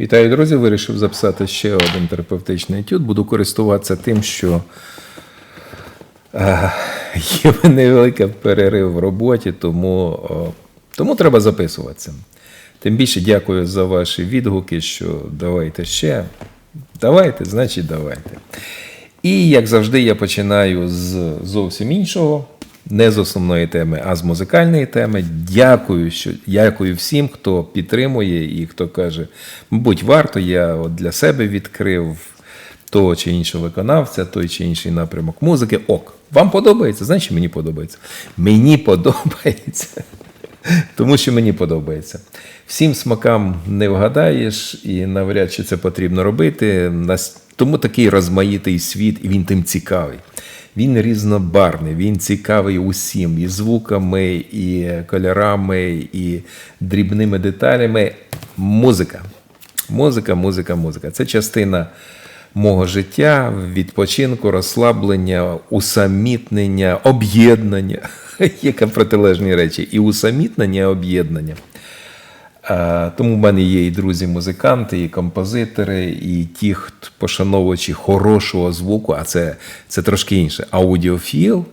Вітаю, друзі! Вирішив записати ще один терапевтичний етюд. Буду користуватися тим, що е, є невеликий перерив в роботі, тому, тому треба записуватися. Тим більше дякую за ваші відгуки, що давайте ще. Давайте, значить, давайте. І як завжди, я починаю з зовсім іншого, не з основної теми, а з музикальної теми. Дякую, що дякую всім, хто підтримує і хто каже, мабуть, варто. Я от для себе відкрив того чи іншого виконавця, той чи інший напрямок музики. Ок, вам подобається? Значить, мені подобається. Мені подобається. Тому що мені подобається. Всім смакам не вгадаєш, і навряд чи це потрібно робити. Тому такий розмаїтий світ, і він тим цікавий. Він різнобарний, він цікавий усім і звуками, і кольорами, і дрібними деталями. Музика. Музика, музика, музика. Це частина мого життя, відпочинку, розслаблення, усамітнення, об'єднання. Яке протилежні речі. І усамітнення, і об'єднання. Тому в мене є і друзі-музиканти, і композитори, і ті, хто пошановувачі хорошого звуку, а це, це трошки інше. Аудіофіл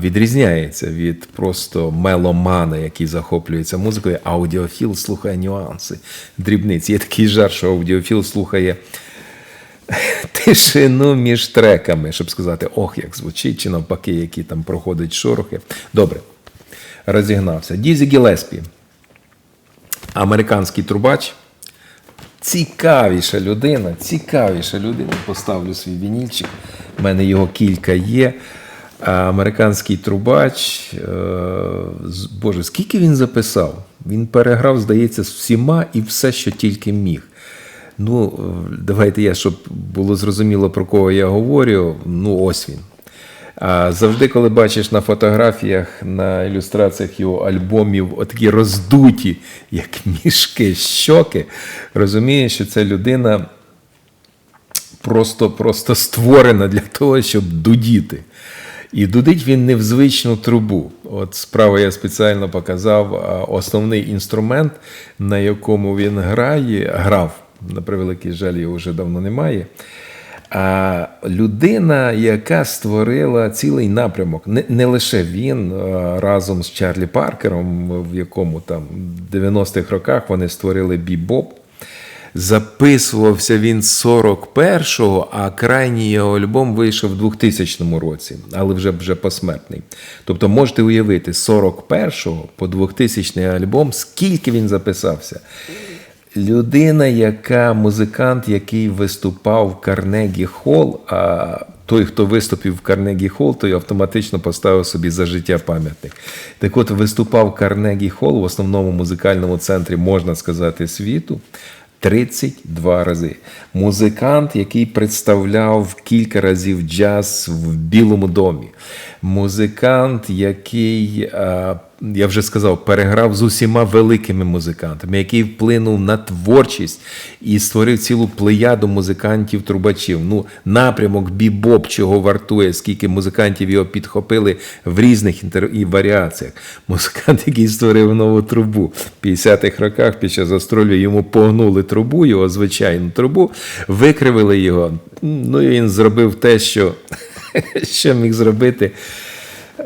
відрізняється від просто меломана, який захоплюється музикою. Аудіофіл слухає нюанси, дрібниці. Є такий жарт, що аудіофіл слухає тишину між треками, щоб сказати, ох, як звучить, чи навпаки, які там проходять шорохи. Добре, розігнався. Дізі Гілеспі американський трубач. Цікавіша людина, цікавіша людина. Поставлю свій вінільчик. У мене його кілька є. Американський трубач. е, Боже, скільки він записав? Він переграв, здається, з всіма і все, що тільки міг. Ну, е, давайте я, щоб було зрозуміло, про кого я говорю. Ну, ось він. А завжди, коли бачиш на фотографіях, на ілюстраціях його альбомів отакі роздуті, як мішки, щоки, розумієш, що ця людина просто, просто створена для того, щоб дудіти. І дудить він не в звичну трубу. От справа я спеціально показав основний інструмент, на якому він грає, грав. На превеликий жаль, його вже давно немає. А людина, яка створила цілий напрямок, не, не лише він разом з Чарлі Паркером, в якому там 90-х роках вони створили бібоп. Записувався він з 41-го, а крайній його альбом вийшов в 2000 році, але вже вже посмертний. Тобто можете уявити, з 41-го по 2000 альбом, скільки він записався. Людина, яка музикант, який виступав в Карнегі Холл, а той, хто виступив в Карнегі Холл, той автоматично поставив собі за життя пам'ятник. Так от виступав Карнегі Холл в основному музикальному центрі, можна сказати, світу. 32 рази. Музикант, який представляв кілька разів джаз в Білому домі. Музикант, який, я вже сказав, переграв з усіма великими музикантами, який вплинув на творчість і створив цілу плеяду музикантів-трубачів. Ну, напрямок бібоп, чого вартує, скільки музикантів його підхопили в різних інтер... і варіаціях. Музикант, який створив нову трубу в 50-х роках під час гастролю йому погнули трубу, його звичайну трубу, викривили його. Ну і він зробив те, що, що міг зробити.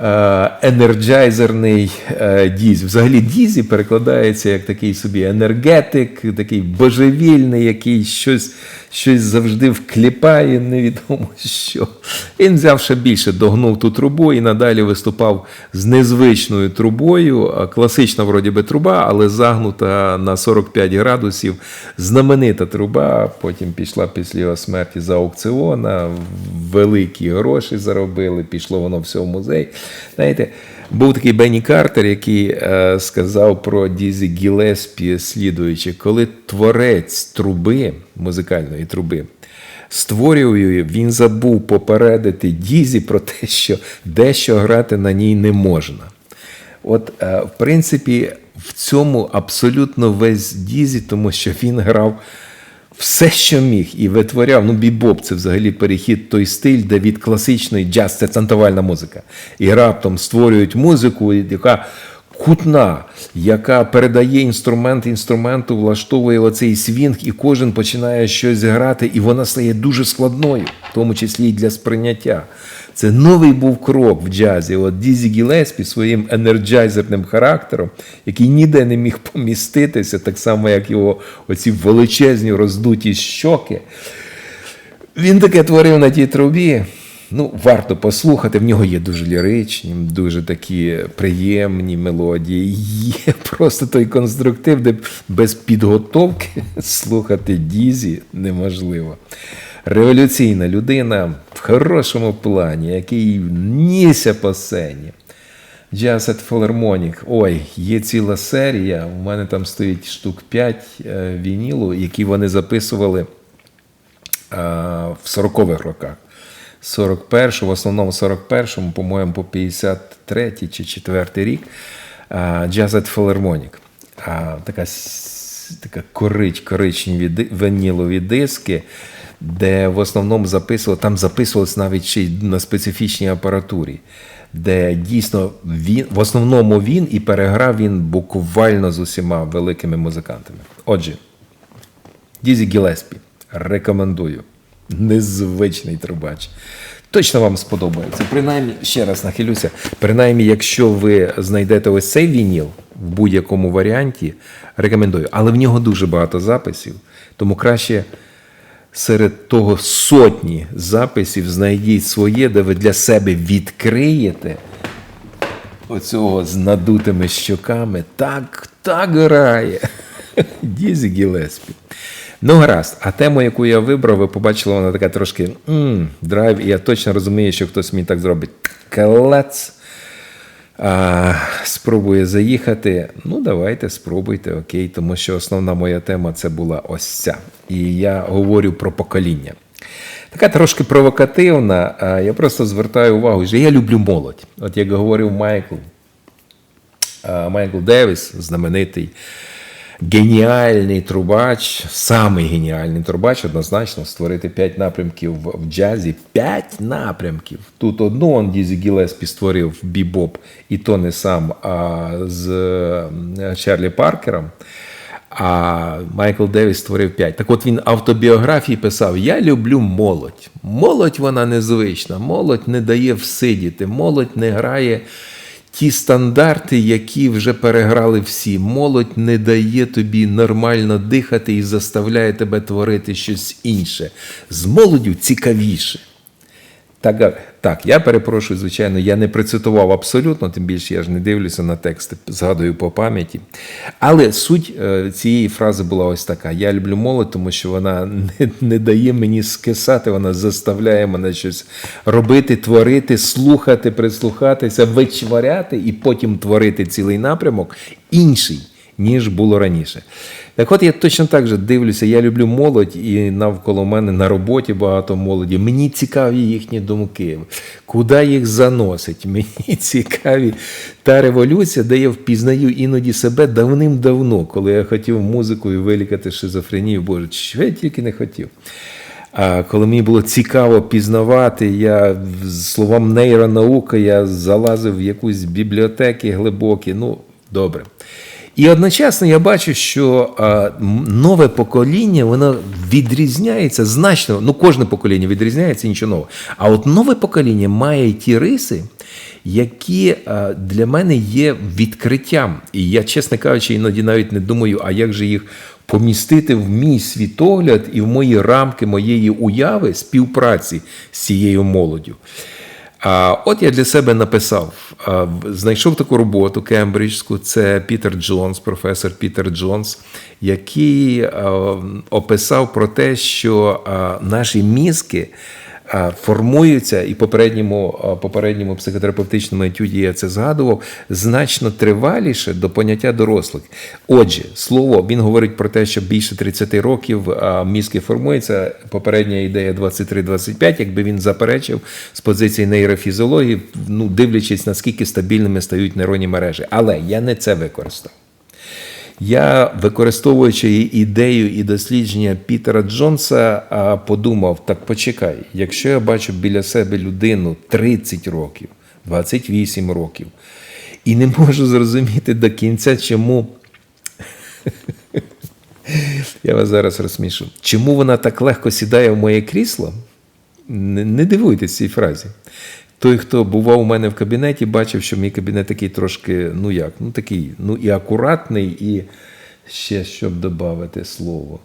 Е, Енерджайзерний е, дізі. Взагалі дізі перекладається як такий собі енергетик, такий божевільний, який щось, щось завжди вкліпає, невідомо що. Він взяв ще більше, догнув ту трубу і надалі виступав з незвичною трубою. Класична, вроді би, труба, але загнута на 45 градусів. Знаменита труба. Потім пішла після його смерті за аукціона. Великі гроші заробили, пішло воно все в музей. Знаєте, був такий Бенні Картер, який е, сказав про Дізі Гілеспі, слідуючи, коли творець труби, музикальної труби, створює, він забув попередити Дізі про те, що дещо грати на ній не можна. От, е, в принципі, в цьому абсолютно весь Дізі, тому що він грав все, що міг, і витворяв. Ну, бібоп це взагалі перехід той стиль, де від класичної джаз, це центавальна музика. І раптом створюють музику, яка кутна, яка передає інструмент інструменту, влаштовує оцей свінг, і кожен починає щось грати, і вона стає дуже складною, в тому числі і для сприйняття. Це новий був крок в джазі. От Дізі Гілеспі своїм енерджайзерним характером, який ніде не міг поміститися, так само, як його оці величезні роздуті щоки. Він таке творив на тій трубі. Ну, варто послухати. В нього є дуже ліричні, дуже такі приємні мелодії. Є просто той конструктив, де без підготовки слухати Дізі неможливо. Революційна людина в хорошому плані, який нісся по сцені. Jazz at Philharmonic. Ой, є ціла серія. У мене там стоїть штук 5 е, вінілу, які вони записували в 40-х роках. 41, в основному 41-му, по-моєму, по 53 чи 4 рік а, Jazz at Philharmonic. Така, така корич, коричневі винілові диски, де в основному записували, там записувалось навіть ще й на специфічній апаратурі, де дійсно він, в основному він і переграв він буквально з усіма великими музикантами. Отже, Дізі Гілеспі. Рекомендую. Незвичний трубач. Точно вам сподобається. Принаймні, ще раз нахилюся. Принаймні, якщо ви знайдете ось цей вініл в будь-якому варіанті, рекомендую. Але в нього дуже багато записів, тому краще серед того сотні записів знайдіть своє, де ви для себе відкриєте оцього з надутими щоками. Так, так грає. Дізі Гілеспі. Ну, гаразд, а тему, яку я вибрав, ви побачили, вона така трошки драйв, і я точно розумію, що хтось мені так зробить. Келец. А, спробує заїхати. Ну, давайте, спробуйте, окей, тому що основна моя тема це була ось ця. І я говорю про покоління. Така трошки провокативна, а я просто звертаю увагу, що я люблю молодь. От як говорив Майкл, а, Майкл Девіс, знаменитий геніальний трубач, самий геніальний трубач, однозначно створити п'ять напрямків в в джазі. П'ять напрямків. Тут одну он Дізі Гілеспі створив бібоп, і то не сам, а з е, Чарлі Паркером. А Майкл Девіс створив п'ять. Так от він автобіографії писав: Я люблю молодь. Молодь вона незвична, молодь не дає всидіти, молодь не грає ті стандарти, які вже переграли всі. Молодь не дає тобі нормально дихати і заставляє тебе творити щось інше. З молоддю цікавіше. Так, так, я перепрошую, звичайно, я не процитував абсолютно, тим більше я ж не дивлюся на тексти, згадую по пам'яті. Але суть е, цієї фрази була ось така: я люблю молодь, тому що вона не, не дає мені скисати, вона заставляє мене щось робити, творити, слухати, прислухатися, вичваряти і потім творити цілий напрямок інший, ніж було раніше. Так от я точно так же дивлюся, я люблю молодь, і навколо мене на роботі багато молоді. Мені цікаві їхні думки, куди їх заносить. Мені цікаві та революція, де я впізнаю іноді себе давним-давно, коли я хотів музикою вилікати шизофренію. Боже, що я тільки не хотів. А коли мені було цікаво пізнавати, я словом нейронаука я залазив в якусь бібліотеки глибокі. Ну, добре. І одночасно я бачу, що нове покоління воно відрізняється значно. Ну, кожне покоління відрізняється, нічого нового. А от нове покоління має ті риси, які для мене є відкриттям. І я, чесно кажучи, іноді навіть не думаю, а як же їх помістити в мій світогляд і в мої рамки моєї уяви співпраці з цією молоддю. А от я для себе написав, знайшов таку роботу кембриджську. Це Пітер Джонс, професор Пітер Джонс, який описав про те, що наші мізки формуються, і попередньому, попередньому психотерапевтичному етюді я це згадував, значно триваліше до поняття дорослих. Отже, слово він говорить про те, що більше 30 років мізки формуються. Попередня ідея 23-25, якби він заперечив з позиції нейрофізіології, ну дивлячись, наскільки стабільними стають нейронні мережі. Але я не це використав. Я, використовуючи ідею і дослідження Пітера Джонса, подумав: так почекай, якщо я бачу біля себе людину 30 років, 28 років, І не можу зрозуміти до кінця, чому. Я вас зараз розсмішу. Чому вона так легко сідає в моє крісло? Не, дивуйтесь цій фразі. Той, хто бував у мене в кабінеті, бачив, що мій кабінет такий трошки, ну як, ну такий, ну і акуратний, і ще щоб додати слово.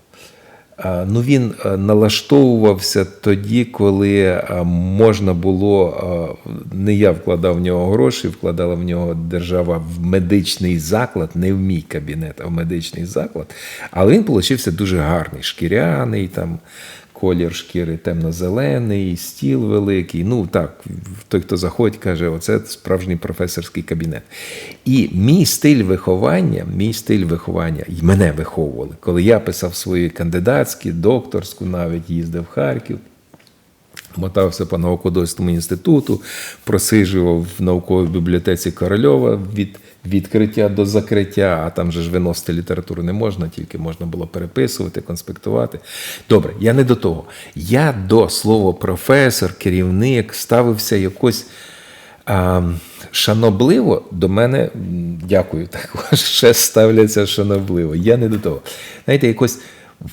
Ну, він е, налаштовувався тоді, коли е, можна було, е, не я вкладав в нього гроші, вкладала в нього держава в медичний заклад, не в мій кабінет, а в медичний заклад. Але він получився дуже гарний, шкіряний, там, колір шкіри темно-зелений, стіл великий. Ну так, той, хто заходить, каже, оце справжній професорський кабінет. І мій стиль виховання, мій стиль виховання, і мене виховували. Коли я писав свої кандидатські, докторську, навіть їздив в Харків. Мотався по науково-дослідному інституту, просиджував в науковій бібліотеці Корольова від відкриття до закриття, а там же ж виносити літературу не можна, тільки можна було переписувати, конспектувати. Добре, я не до того. Я до слова професор, керівник ставився якось а, шанобливо до мене, дякую, також ще ставляться шанобливо. Я не до того. Знаєте, якось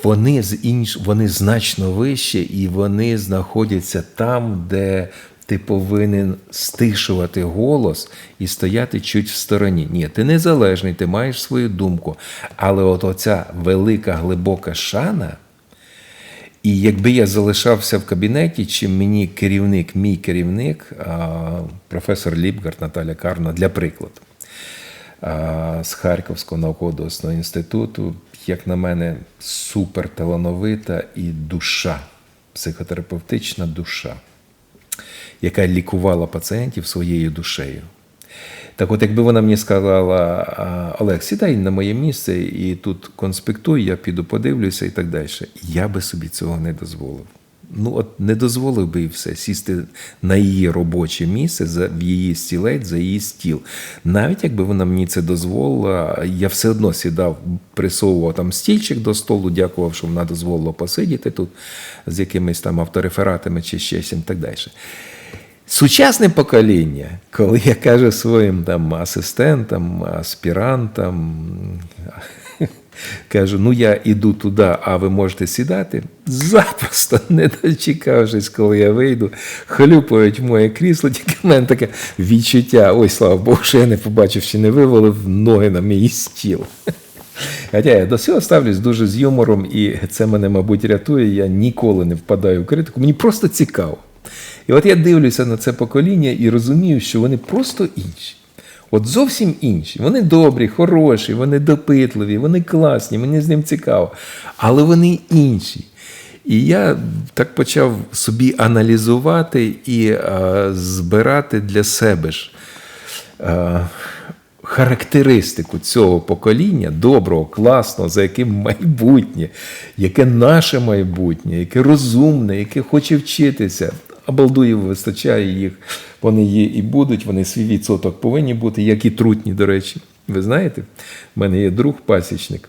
вони з інш... вони значно вище, і вони знаходяться там, де ти повинен стишувати голос і стояти чуть в стороні. Ні, ти незалежний, ти маєш свою думку. Але от оця велика глибока шана. І якби я залишався в кабінеті, чи мені керівник, мій керівник, професор Ліпгард Наталя Карна, для прикладу, з Харківського науково-дослідного інституту, як на мене, суперталановита і душа, психотерапевтична душа, яка лікувала пацієнтів своєю душею. Так от, якби вона мені сказала, Олег, сідай на моє місце і тут конспектуй, я піду подивлюся і так далі. Я би собі цього не дозволив. Ну, от не дозволив би і все сісти на її робоче місце, за, в її стілець, за її стіл. Навіть якби вона мені це дозволила, я все одно сідав, присовував там стільчик до столу, дякував, що вона дозволила посидіти тут з якимись там авторефератами чи ще чим так далі. Сучасне покоління, коли я кажу своїм там асистентам, аспірантам, кажу, ну я іду туди, а ви можете сідати, запросто не дочекавшись, коли я вийду, хлюпають моє крісло, тільки в мене таке відчуття, ой, слава Богу, що я не побачив, чи не вивалив ноги на мій стіл. Хоча я до цього ставлюсь дуже з юмором, і це мене, мабуть, рятує. Я ніколи не впадаю в критику. Мені просто цікаво. І от я дивлюся на це покоління і розумію, що вони просто інші. От зовсім інші. Вони добрі, хороші, вони допитливі, вони класні, мені з ним цікаво. Але вони інші. І я так почав собі аналізувати і а, збирати для себе ж. А, характеристику цього покоління, доброго, класного, за яким майбутнє, яке наше майбутнє, яке розумне, яке хоче вчитися. Обалдуїв вистачає їх, вони є і будуть, вони свій відсоток повинні бути, як і трутні, до речі. Ви знаєте, в мене є друг пасічник,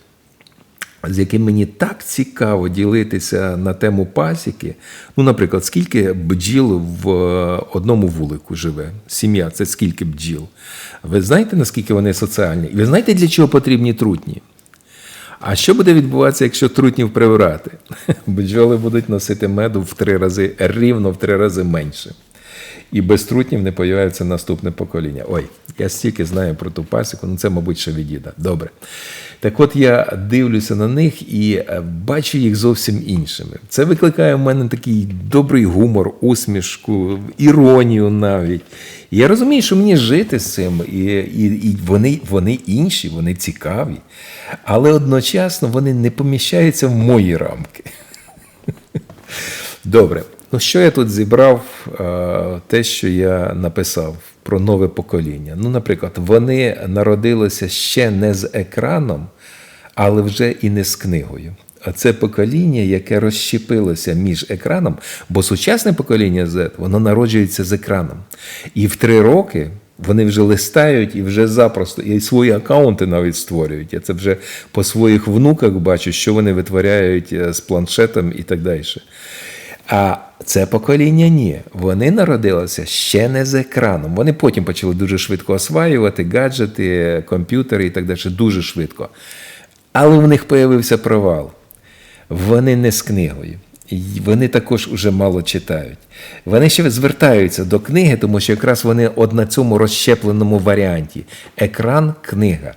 з яким мені так цікаво ділитися на тему пасіки. Ну, наприклад, скільки бджіл в одному вулику живе? Сім'я це скільки бджіл? Ви знаєте, наскільки вони соціальні? І ви знаєте, для чого потрібні трутні? А що буде відбуватися, якщо трутнів прибрати? Бджоли будуть носити меду в три рази, рівно в три рази менше. І без трутнів не появляється наступне покоління. Ой, я стільки знаю про ту пасіку, ну це, мабуть, ще від діда. Добре. Так от я дивлюся на них і е, бачу їх зовсім іншими. Це викликає в мене такий добрий гумор, усмішку, іронію навіть. Я розумію, що мені жити з цим, і, і, і вони, вони інші, вони цікаві, але одночасно вони не поміщаються в мої рамки. Добре. Ну, що я тут зібрав, е, те, що я написав про нове покоління. Ну, наприклад, вони народилися ще не з екраном, але вже і не з книгою. А це покоління, яке розщепилося між екраном, бо сучасне покоління Z, воно народжується з екраном. І в три роки вони вже листають і вже запросто, і свої акаунти навіть створюють. Я це вже по своїх внуках бачу, що вони витворяють е, з планшетом і так далі. А це покоління ні. Вони народилися ще не з екраном. Вони потім почали дуже швидко осваювати гаджети, комп'ютери і так далі. Дуже швидко. Але в них появився провал. Вони не з книгою. Вони також уже мало читають. Вони ще звертаються до книги, тому що якраз вони от на цьому розщепленому варіанті. Екран, книга.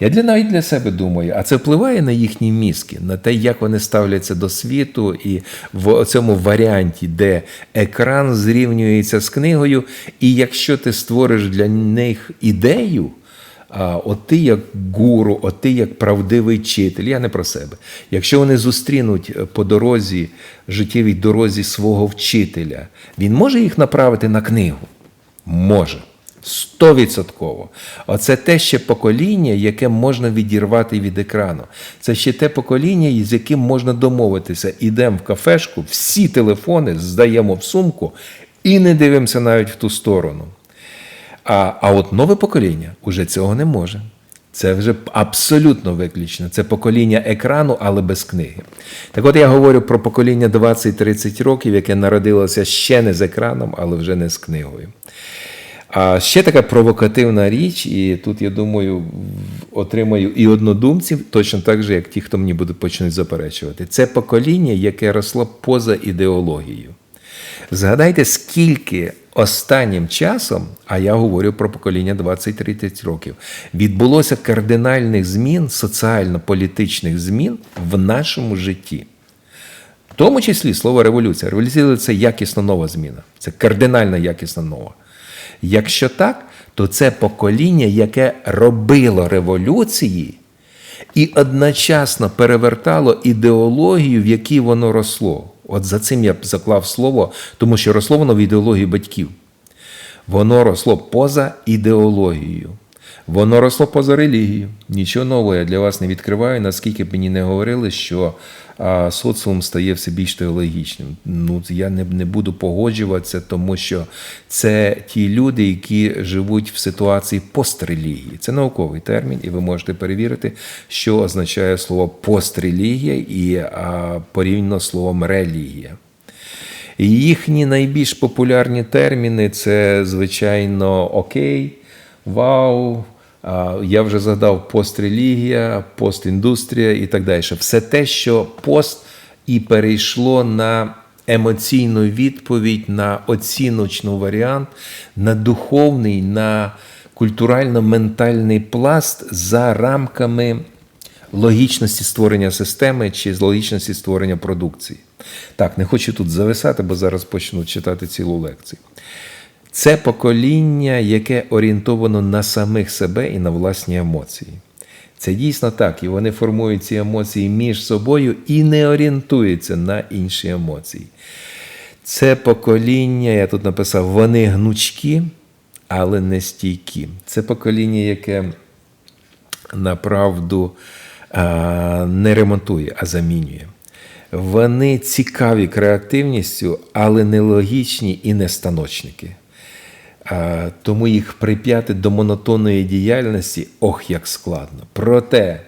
Я для навіть для себе думаю, а це впливає на їхні мізки, на те, як вони ставляться до світу, і в цьому варіанті, де екран зрівнюється з книгою, і якщо ти створиш для них ідею, а от ти як гуру, от ти як правдивий вчитель, я не про себе. Якщо вони зустрінуть е, по дорозі, життєвій дорозі свого вчителя, він може їх направити на книгу? Може. Стовідсотково. Оце те ще покоління, яке можна відірвати від екрану. Це ще те покоління, з яким можна домовитися. Ідемо в кафешку, всі телефони здаємо в сумку і не дивимося навіть в ту сторону. А, а от нове покоління уже цього не може. Це вже абсолютно виключно. Це покоління екрану, але без книги. Так от я говорю про покоління 20-30 років, яке народилося ще не з екраном, але вже не з книгою. А ще така провокативна річ, і тут, я думаю, отримаю і однодумців, точно так же, як ті, хто мені будуть почнуть заперечувати. Це покоління, яке росло поза ідеологією. Згадайте, скільки останнім часом, а я говорю про покоління 20-30 років, відбулося кардинальних змін, соціально-політичних змін в нашому житті. В тому числі слово революція. Революція це якісно нова зміна, це кардинально якісно нова. Якщо так, то це покоління, яке робило революції і одночасно перевертало ідеологію, в якій воно росло. От за цим я б заклав слово, тому що росло воно в ідеології батьків. Воно росло поза ідеологією. Воно росло поза релігією. Нічого нового я для вас не відкриваю, наскільки б мені не говорили, що а, соціум стає все більш теологічним. Ну, я не, не буду погоджуватися, тому що це ті люди, які живуть в ситуації пострелігії. Це науковий термін, і ви можете перевірити, що означає слово пострелігія і а, порівняно словом релігія. Їхні найбільш популярні терміни це, звичайно, окей, вау. Я вже згадав пострелігія, постіндустрія і так далі. Все те, що пост і перейшло на емоційну відповідь, на оціночний варіант, на духовний, на культурально-ментальний пласт за рамками логічності створення системи чи з логічності створення продукції. Так, не хочу тут зависати, бо зараз почну читати цілу лекцію. Це покоління, яке орієнтовано на самих себе і на власні емоції. Це дійсно так, і вони формують ці емоції між собою і не орієнтуються на інші емоції. Це покоління, я тут написав, вони гнучкі, але не стійкі. Це покоління, яке направду не ремонтує, а замінює. Вони цікаві креативністю, але не логічні і не станочники. Тому їх прип'яти до монотонної діяльності ох, як складно. Проте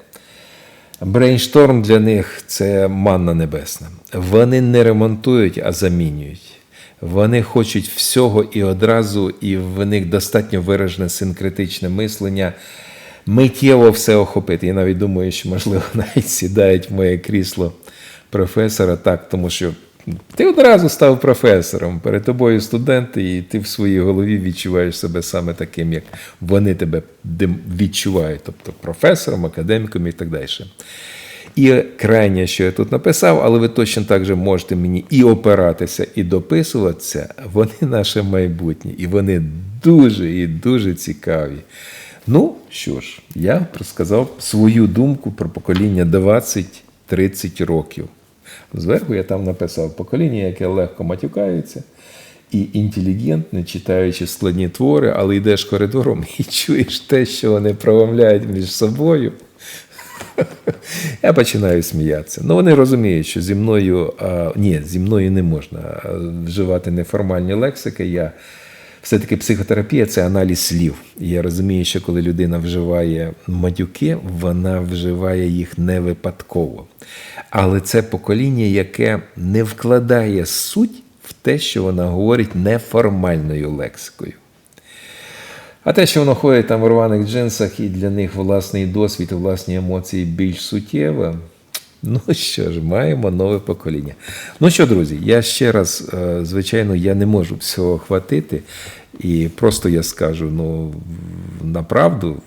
брейншторм для них це манна небесна. Вони не ремонтують, а замінюють. Вони хочуть всього і одразу, і в них достатньо виражене синкретичне мислення. Миттєво все охопити. Я навіть думаю, що, можливо, навіть сідають в моє крісло професора так, тому що ти одразу став професором, перед тобою студенти, і ти в своїй голові відчуваєш себе саме таким, як вони тебе відчувають, тобто професором, академіком і так далі. І крайнє, що я тут написав, але ви точно так же можете мені і опиратися, і дописуватися. Вони наше майбутнє, і вони дуже і дуже цікаві. Ну що ж, я сказав свою думку про покоління 20-30 років. Зверху я там написав покоління, яке легко матюкається і інтелігентне, читаючи складні твори, але йдеш коридором і чуєш те, що вони промовляють між собою. Я починаю сміятися. Ну, вони розуміють, що зі мною а, ні, зі мною не можна вживати неформальні лексики. Я Все-таки психотерапія це аналіз слів. Я розумію, що коли людина вживає матюки, вона вживає їх не випадково. Але це покоління, яке не вкладає суть в те, що вона говорить неформальною лексикою. А те, що воно ходить там в рваних джинсах, і для них власний досвід, власні емоції більш суттєві. Ну що ж, маємо нове покоління. Ну що, друзі, я ще раз, е, звичайно, я не можу всього хватити. І просто я скажу: ну, направду,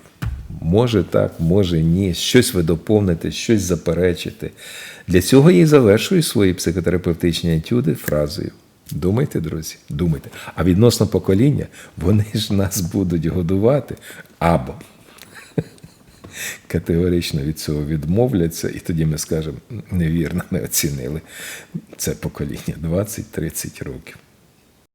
може так, може ні. Щось ви доповните, щось заперечите. Для цього я і завершую свої психотерапевтичні етюди фразою. Думайте, друзі, думайте. А відносно покоління, вони ж нас будуть годувати або категорично від цього відмовляться, і тоді ми скажемо, невірно, ми оцінили це покоління 20-30 років.